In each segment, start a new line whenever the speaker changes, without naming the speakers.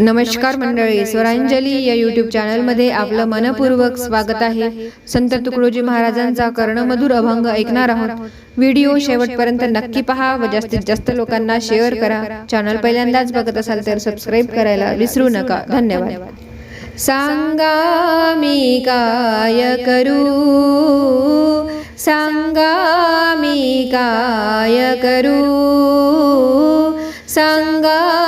नमस्कार मंडळी स्वरांजली या यूट्यूब चॅनलमध्ये आपलं मनपूर्वक स्वागत आहे. संत तुकडोजी महाराजांचा कर्णमधुर अभंग ऐकणार आहोत. व्हिडिओ शेवटपर्यंत नक्की पहा व जास्तीत जास्त लोकांना शेअर करा. चॅनल पहिल्यांदाच बघत असाल तर सबस्क्राईब करायला विसरू नका. धन्यवाद. सांगा मी काय करू? सांगा मी काय करू? सांगा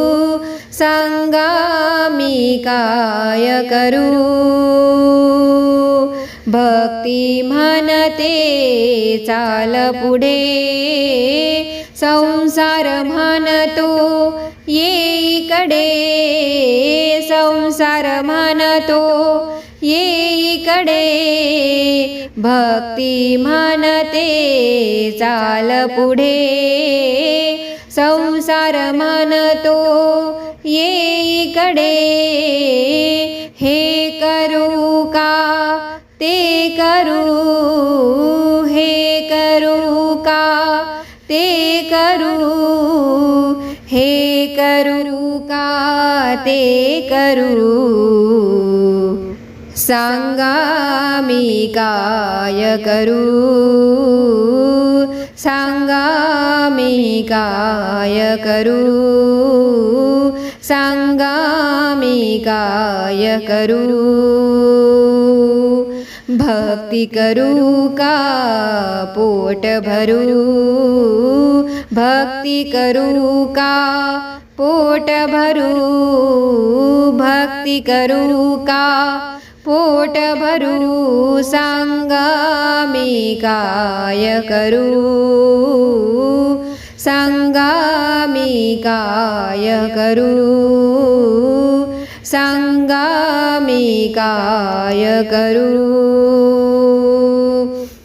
काय करू? भक्ती म्हणते चाल पुढे. संसार म्हणतो येईकडे संसार म्हणतो येईकडे भक्ती म्हणते चाल पुढे. संसार म्हणतो येईकडे हे करू का ते करू हे करू का ते करू हे करू का ते करू सांगा मी काय करू काय करू काय करू भक्ती करू का पोट भरू भक्ती करू का पोट भरू भक्ती करू का पोट भरू सांगा मी काय करू सांगा मी काय करू सांगा मी काय करू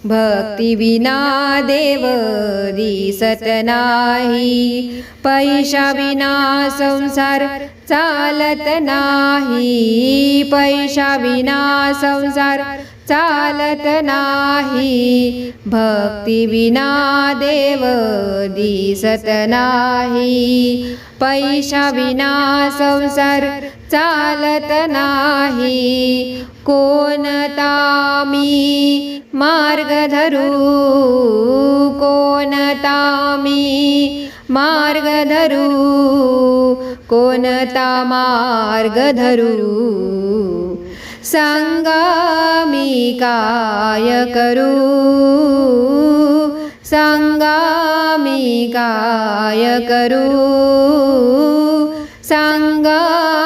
भक्ती विना देव दिसत नाही पैशा विना संसार चालत नाही पैशा विना संसार चालत नाही भक्ती विना देव दिसत नाही पैशा विना संसार चालत नाही. कोणता मी मार्ग धरू? कोणता मी मार्ग धरू? कोणता मार्ग धरू? सांगा मी काय करू? सांगा मी काय करू? सांगा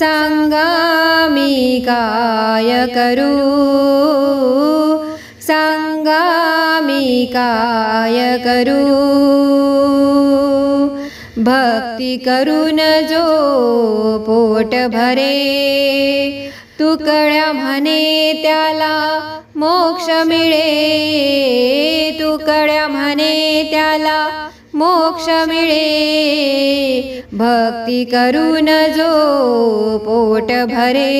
सांगा मी काय करू सांगा मी काय करू भक्ती करून जो पोट भरे तुकड्या म्हणे त्याला मोक्ष मिळे। तुकड्या म्हणे त्याला मोक्ष मिळे. भक्ती करून जो पोट भरे.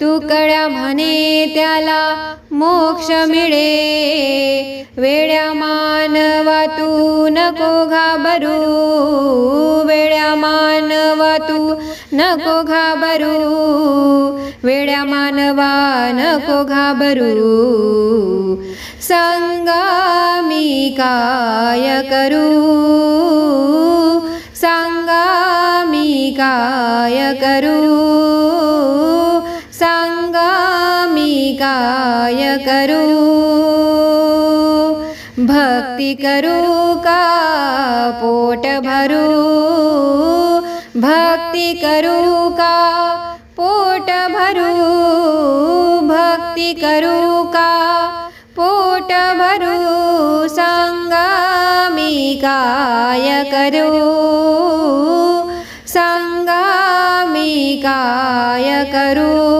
तुकड्या म्हणे त्याला मोक्ष मिळे. वेड्या मानवा तू नको घाबरू. वेड्या मान तू नको घाबरू. वेड्या मानवा नको घाबरू. सांगा मी काय करू? सांगा मी काय करू? सांगा काय करू? भक्ती करू का? पोट भरू? भक्ती करू का पोट भरू भक्ती करू का पोट भरू सांगा मी काय करू सांगा मी काय करू